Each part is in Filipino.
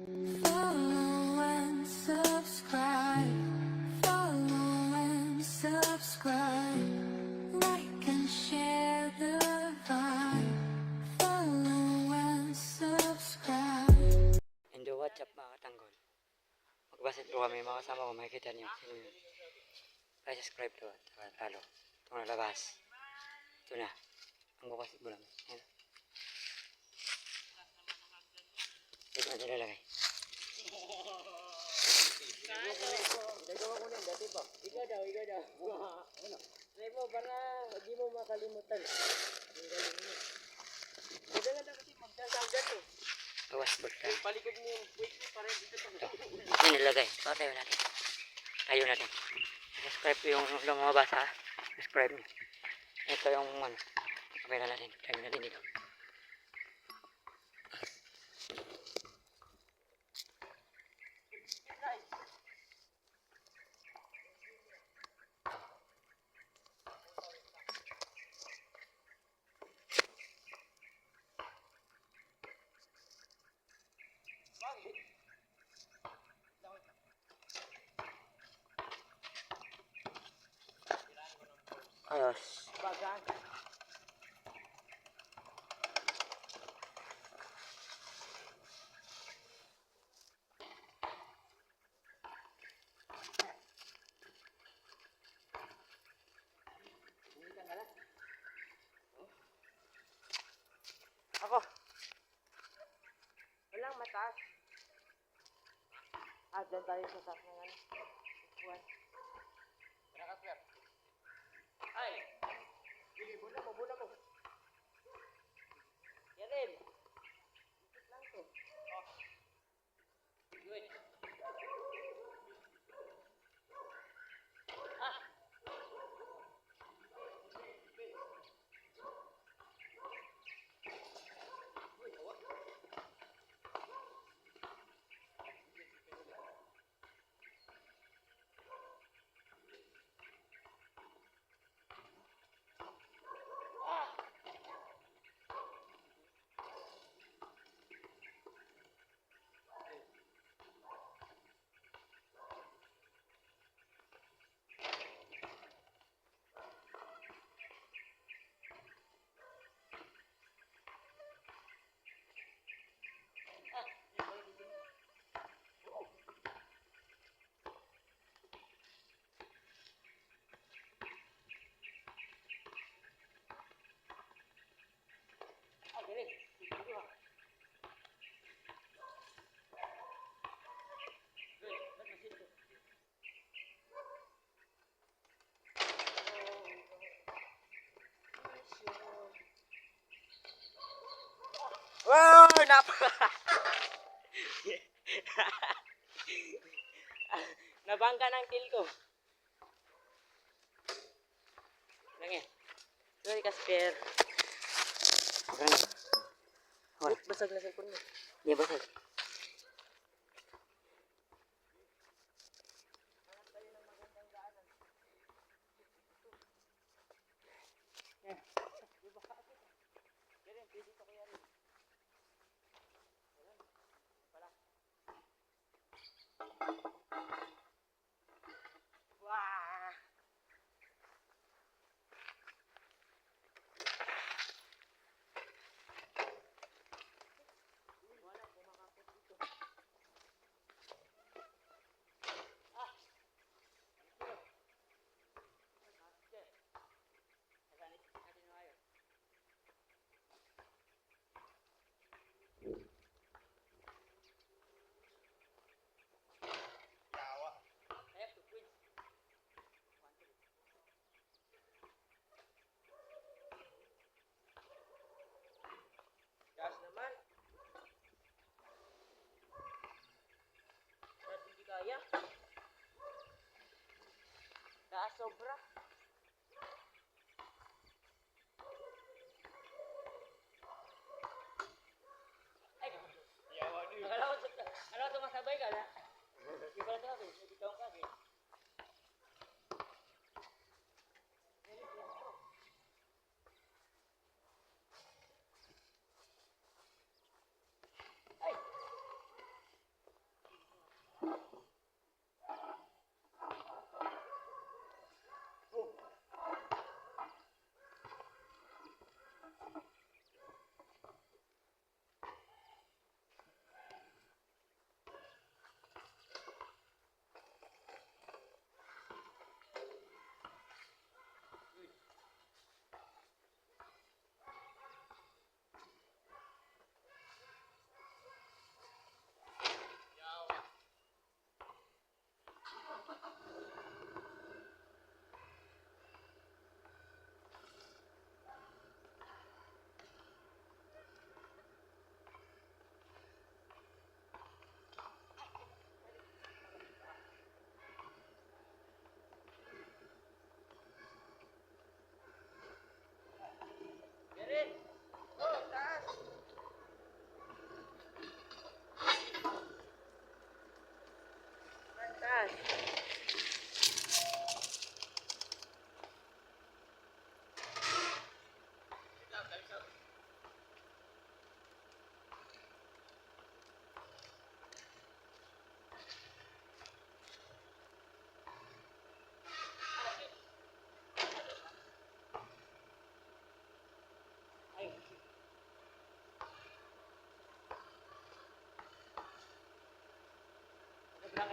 Follow and subscribe. Follow and subscribe. Like and share the vibe. Follow and subscribe. Hello, what's up mga katanggol? Magbasit po kami mga kasama ko, makikita niyo. Sino yun? Subscribe to. Saka talo. Ito na labas. Ito na. Ang bukas mo lang. Ayan. Ito na nilalagay. Nagawa ko na dati pa. Ikaw daw, ikaw daw. Try mo para hindi mo makalimutan. Ang galing mo. Na kasi magsasagan to. Bawas tayo. Palikod mo yung mo para dito pa. Ito nilagay. Ito tayo natin. Tayo natin. Subscribe yung lumabas ha. Subscribe niyo. Ito yung ano. Kamera natin. Tayo natin dito. Ayos. Bagan. Ako. Walang mataas. Ah, dyan tayo sa taas ng ano. Ay! Sige, Wow! Nap! Nabangga ng til ko. Lang yan. Sorry, Casper. Na. Basag na cellphone mo? Di ba sir? Wah! Gas naman. Ba't hindi kaya? Gas sobra. Ay, Akala ko, akala ko sumasabay ka na. Pala sabi, hindi ka ka. Ay!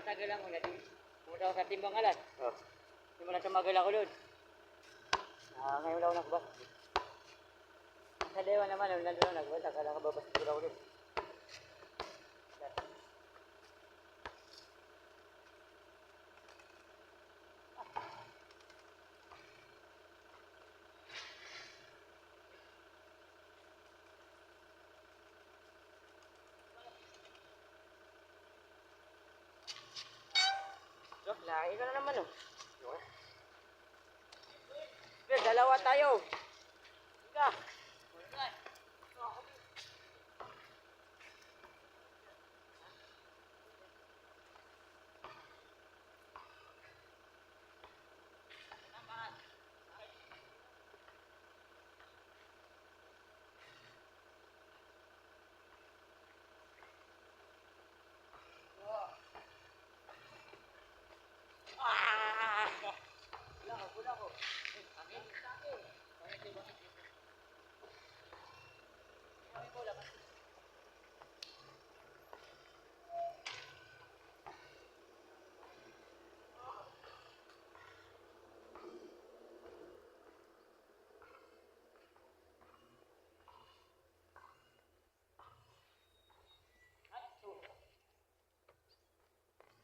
Matagal ako na din. Pumunta ako sa timbang alat. Oh. Na tumagal ako doon. Ah, ngayon lang ako nagbasket. Sa dewa naman, nandun ako nagbasa, kala ka babasketball ako doon. Laki ka na naman oh. Dalawa tayo. Ika.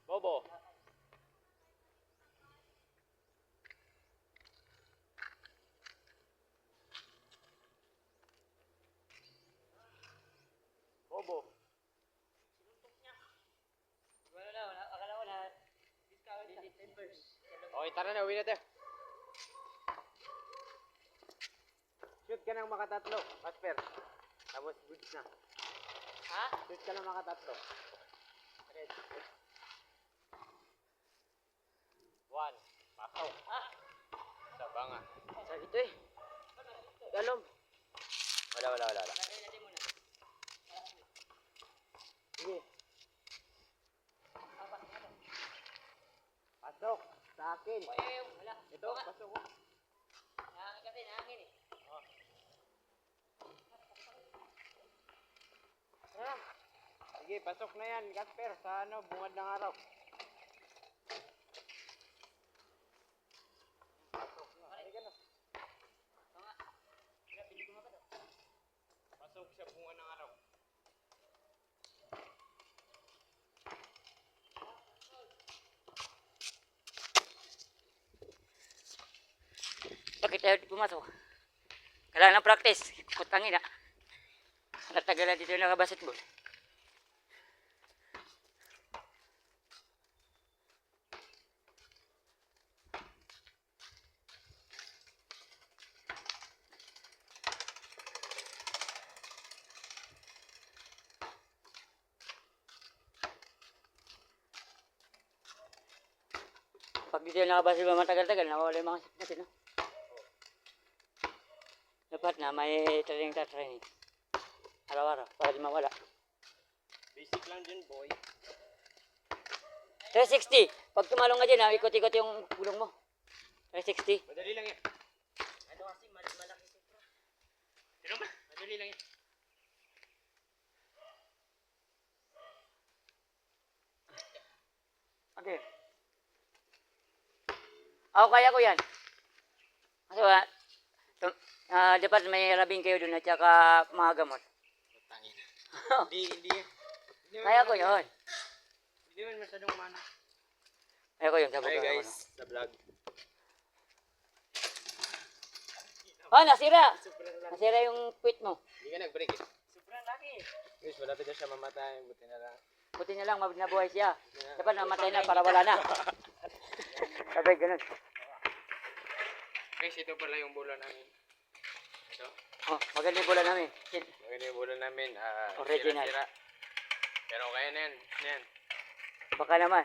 Bobo. Bobo. Wala na, wala. Akala ko na. Discount na. Timbers. Okay, tara na, uwi na tayo. Shoot ka ng makatatlo, Casper. Tapos goods na. Ha? Shoot ka ng makatatlo. One. Pasaw. Ha? Sa banga. Sa ito eh. Galom. Wala, wala, wala. wala. Lagay natin muna. Sige. Pasok. Sa akin. Eh, wala. Ito, pasok. oh. Nangangin kasi, nangangin eh. Ah. Sige, pasok na yan, Casper, sa ano, bungad ng araw. Pasok na. Halika na. Pasok sa bungad ng araw. Bakit tayo pumasok? Kailangan ng practice. Putangin na. Natagalan dito yung nakabasketball. Yung nakabasketball matagal-tagal, nawawala yung mga sakit natin, no? Dapat na may training ta training. Araw-araw, para di mawala. Basic lang dyan, boy. 360! Pag tumalong ka dyan, ha, ikot-ikot yung gulong mo. 360. Madali lang yan. Ito kasi malaki sipro. Sino ba? Madali lang yan. Okay. Ako kaya ko yan. Kasi wala, tum, ah, dapat may rabing kayo dun at saka mga gamot. Tangin. Hindi, hindi. Kaya ko yun. Hindi man masyadong mana. Kaya ko yun. Hi guys, sa vlog. Oh, nasira! Nasira yung quit mo. Hindi ka nag-break eh. Sobrang laki. Guys, malapit na siya mamatay. Buti na lang. Buti na lang, mab- nabuhay siya. Dapat namatay na para wala na. Sabi, ganun. Guys, ito pala yung bola namin. Ito. Oh, maganda yung bola namin. Shit. Maganda yung bola namin. ah, Original. sira-sira. Pero kaya na yan. Yan. Baka naman.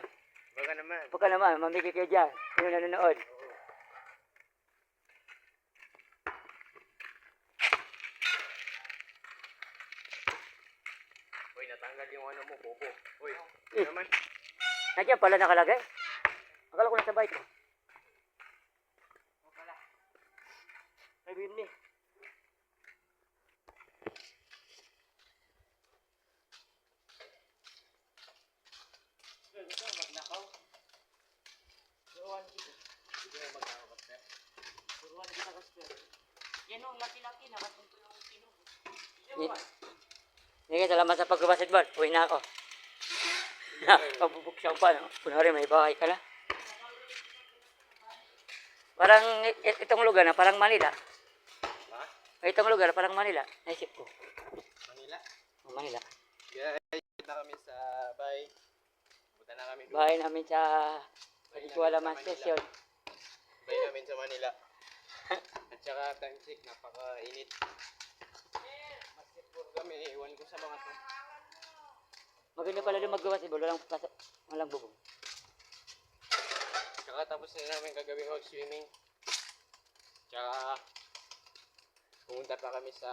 Baka naman. Baka naman, mamigay kayo dyan. Sino nanonood? Uy, natanggal yung ano mo, bobo. Uy, Eh. naman. Nandiyan pala nakalagay. Akala ko lang sa bike. O pala. May wheel ni. Ito, magnakaw. Turuan kita. Ito yung magnakaw ka, sir. Turuan kita ka, sir. Yan o, laki-laki. Nakatulong kilo. Yan o, Sige, salamat sa pagbabasketball. Uwi na ako. Pabubuksaw pa, no? Kunwari, may bahay ka na. Parang itong lugar na parang Manila. Ha? Itong lugar parang Manila. Naisip ko. Manila. Oh, Manila. Guys, na kami sa bay. Punta na kami doon. Bahay namin sa Pagkualaman Station. Bay namin sa Manila. At saka time check, napaka-init. Basketball kami, iwan ko sa mga to. Maganda pala din magbabasketball. Walang, pasok, walang bubong. Tsaka tapos na namin kagabi mag-swimming. Tsaka pumunta pa kami sa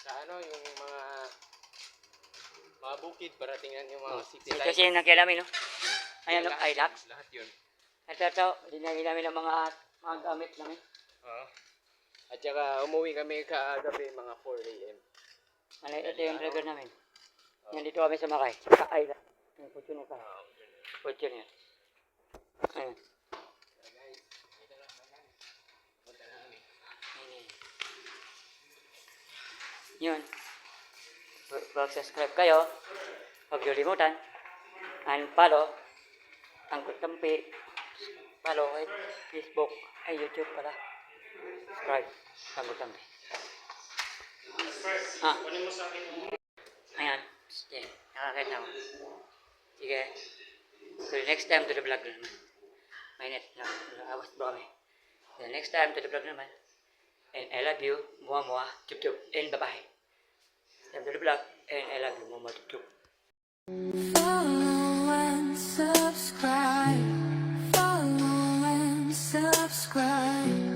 sa ano yung mga mga bukid para tingnan yung mga Oh, city lights. siya yung nakita namin, no? Ayan, no? Lahat Ilax. yun, Lahat yun. Ito, ito. Dinagi namin ng mga mga gamit namin. Oo. At saka umuwi kami kagabi mga 4 a.m. Ano, ito yung driver namin. Yan, dito kami sumakay. Sa Ayla. Yung Fortuner ka. Fortuner. Ayan. Yun. Huwag subscribe kayo. Huwag niyo limutan. And follow. Ang tampi. Follow ay Facebook. Ay YouTube pala. Subscribe. Ang tampi. Ah. Ayan. Sige. Nakakita ko. Sige. So next time to the vlog na naman. Awas ba kami. The next time to the vlog naman. And I love you. Mua mua. Chup chup. And bye bye. Time to vlog. And I love you. Mua mua. Follow and subscribe. Follow and subscribe.